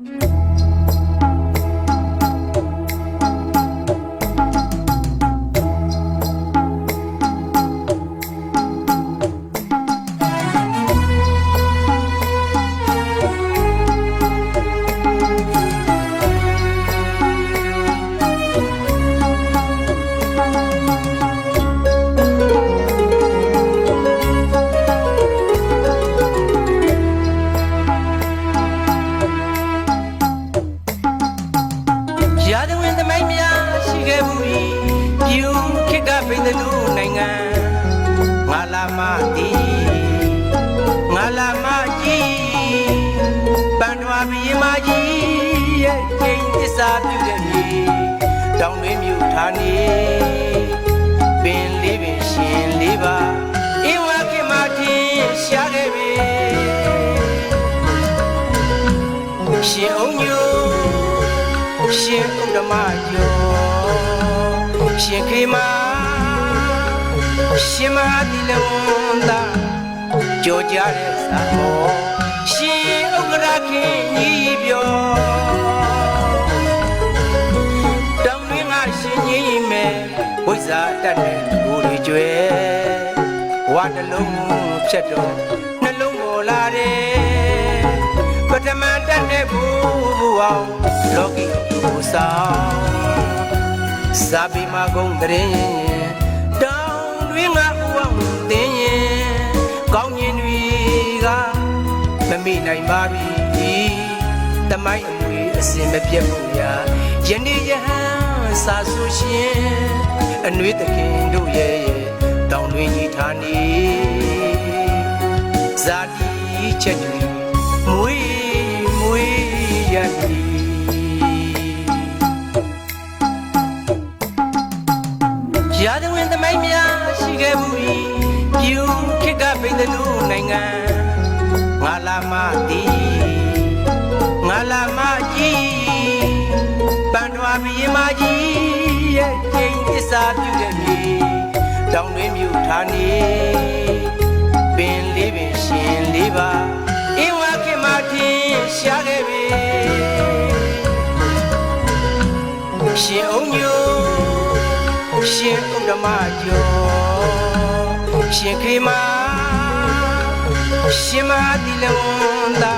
Mm-hmm. ရာဇဝင်သမိုင်းများရှိခဲ့ဘူးဤပြုခေတ်ကပိန်တလူနိုင်ငံငါလာမတီငါလာမကြီးပန်တော်ဘီမကြီးရဲ့ချိန်သစ္စာပြုတဲ့မြေတောင်တွင်မြူဌာနေပင်လေးပင်ရှင်လေးပါအင်းဝါခင်မထင်ရှားခဲ့ပြီရှင်အောင်ညို ရှင်ဥဒ္ဓမကျော်ရှင်ခေမရှင်မဟာတိလဝန်သာကြောကြတဲ့သာမောရှင်ဥက္ကရာခင်ကြီးပြောတောင်းရင်းကရှင်ကြီးမဲ့ဝိဇ္ဇာတတ်တဲ့ကိုယ်တွေကျွဲဝါနှလုံးဖြတ်တော့နှလုံးပေါ်လာတယ်ပထမတတ်တဲ့ဘူဘူ အောင်လောကီဘူဆောင်စာပေမှာဂုံတရင်တောင်းတွင်ကဥအောင်တင်းရင်ကောင်းရင်တွေကမမိနိုင်ပါပြီတမိုင်းအမွေအစင်မပြတ်ဖို့ရာယနေ့ယဟန်စာဆိုရှင်အနွေးသခင်တို့ရဲ့တောင်းတွင်ကြီးဌာနေဇာတိချက်တွေမွေးမွေး ဇဝင်သမိုင်းများရှိခဲ့ဘူးဤပြုခေတ်ကပိန်တလူနိုင်ငံငါလာမတီငါလာမကြီးပန်တော်ဘီမကြီးရဲ့ချိန်သစ္စာပြုတဲ့မြေတောင်တွင်မြူဌာနေပင်လေးပင်ရှင်လေးပါအင်းဝါခင်မထင်ရှားခဲ့ပြီရှင်အောင်ညို ရှင်ဥဒ္ဓမကျော်ရှင်ခေမရှင်မဟာတိလဝန်သာ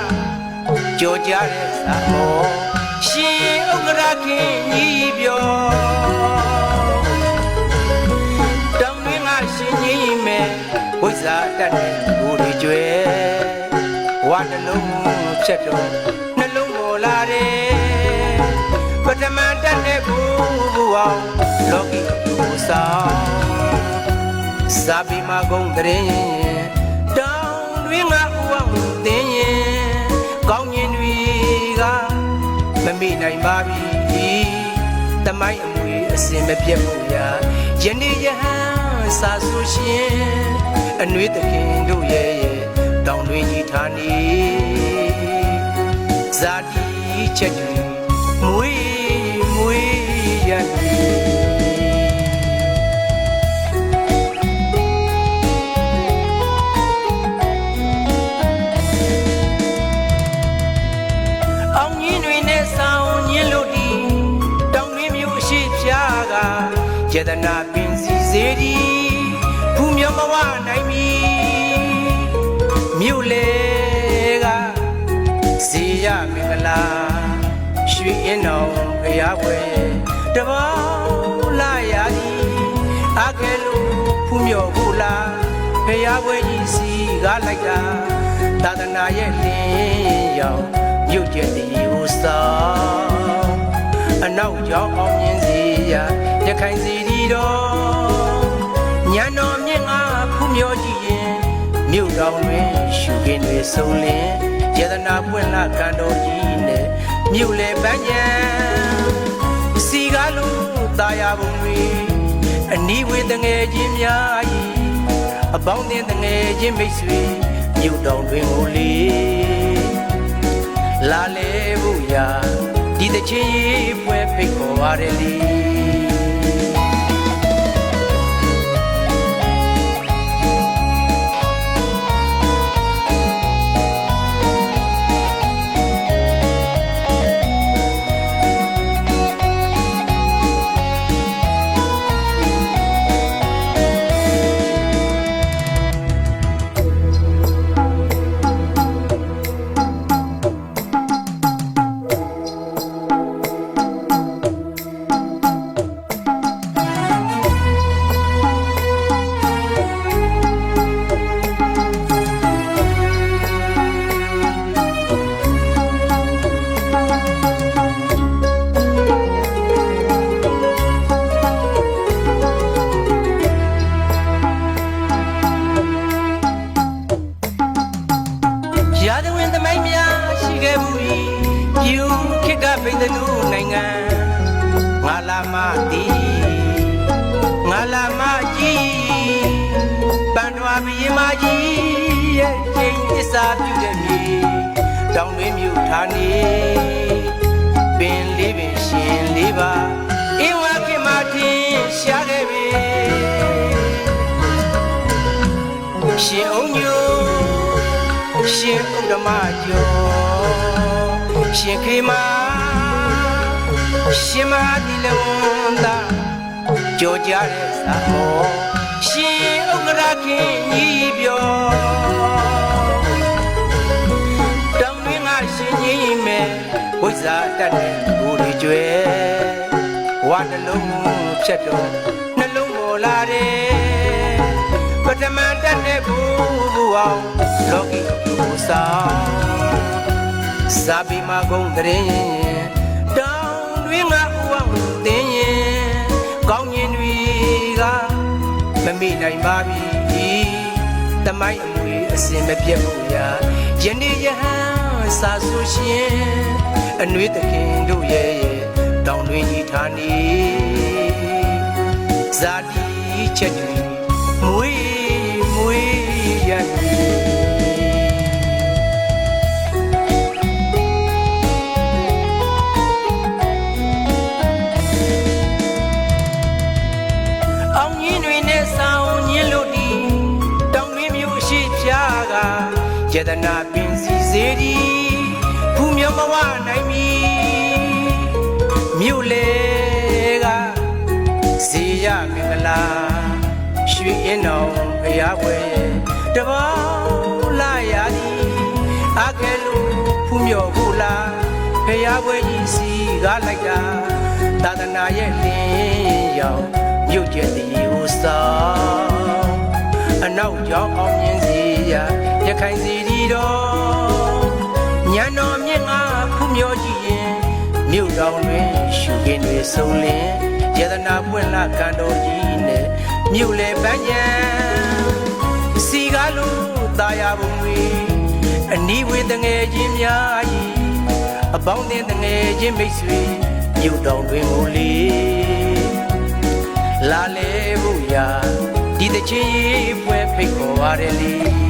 ကြောကြတဲ့သာမောရှင်ဥက္ကရာခင်ကြီးပြောတောင်းရင်းကရှင်ကြီးမဲ့ဝိဇ္ဇာတတ်တဲ့ဘူတွေကျွဲဝါနှလုံးဖြတ်တော့နှလုံးပေါ်လာတယ်ပထမတတ်တဲ့ဘူဘူအောင်လောကီဘူဆောင် စာပေမှာဂုံတရင်တောင်းတွင်ကဥအောင်တင်းရင်ကောင်းရင်တွေကမမိနိုင်ပါပြီတမိုင်းအမွေအစင်မပြတ်ဘူးရာယနေ့ယဟန်စာဆိုရှင်အနွေးသခင်တို့ရဲ့တောင်းတွင်ကြီးဌာနေဇာတိချက်တွေမွေးမွေး ចេတနာပင်စီစေဒီဖူးမြောမဝနိုင်မီမြို့လေကစီရမင်္ဂလာရွှေအင်းတော်ဘုရားပွဲတဘောလာရာကြီးအကဲလို့ဖူးမြော်ဘူးလားဘုရားပွဲကြီးစီကားလိုက်တာသာသနာရဲ့လင်းရောင်မြုပ်ကျက်တည်ဟူဆောင်အနောက်ကြောင်းအောင်မြင်စီရာရ ခိုင်စီဒီတော်ညံတော်မြင့်ငါဖူးမြော်ကြည့်ရင်မြို့တော်တွင်ရှုခင်းတွေဆုံးလင်းယတနာပွင့်လာကံတော်ကြီးနဲ့မြို့လေပန်းညံစီကားလုံးตาရပုံတွေအနီးဝေးတငယ်ချင်းများဤအပေါင်းအသင်းတငယ်ချင်းမိတ်ဆွေမြို့တော်တွင်ကိုလေလာလေဖို့ရာဒီတချင်းရေးပွဲဖိတ်ခေါ်ပါရလေ မတီငါလာမကြီးပန်တော်ဘီမကြီးရဲ့ချိန်သစ္စာပြုတဲ့မြေတောင်တွင်မြူထားနေပင်လေးပင်ရှင်လေးပါအင်းဝါခင်မထင်ရှားခဲ့ပြီရှင်အောင်ညိုရှင်ဥဒ္ဓမကျော်ရှင်ခေမာ ရှင်မာတိလဝန်သာကြောကြတဲ့သာမောရှင်ဥက္ကရာခင်ကြီးပြောတောင်းတွင်ကရှင်ကြီးမဲ့ဝိဇ္ဇာတတ်တဲ့ဘူရီကျွဲဝါနှလုံးဖြတ်တော့နှလုံးပေါ်လာတယ်ပထမတတ်တဲ့ဘူဘူအောင်လောကီဘူဆောင်စာပေမှာဂုံတရင်တောင်း မမေ့နိုင်ပါပြီတမိုင်းအမွေအစင်မပြတ်ဘူးရာယနေ့ယဟန်စာဆိုရှင်အနှွေးတခင်တို့ရဲ့တောင်းတွင်ဤဌာနီဇာတိချက်တွေ ယတနာပင်စီစေဒီဖူးမြောမဝနိုင်မီမြို့လေကစီရမင်္ဂလာရွှေရင်တော်ဘုရားပွဲတပေါင်းလာရသည်အကဲလို့ဖူးမြော်ဖို့လားဘုရားပွဲကြီးစီကားလိုက်တာသာသနာရဲ့လင်းရောင်မြုပ်ကျက်သည်ဟူဆောင်အနောက်ကြောင်းအောင်မြင်စီရာရခိုင်စီ မြို့တော်တွင်ရှုခင်းတွေဆုံးလင်းယတနာပွင့်လာကံတော်ကြီးနဲ့မြို့လေပန်းညံစီကားလို့ตาရပုံတွေအနီးဝေးတငယ်ချင်းများကြီးအပေါင်းအသင်းတငယ်ချင်းမိတ်ဆွေမြို့တော်တွင်မူလီလာလေဖို့ရာဒီတချင်းရေးပွဲဖိတ်ခေါ်ရတယ်လေ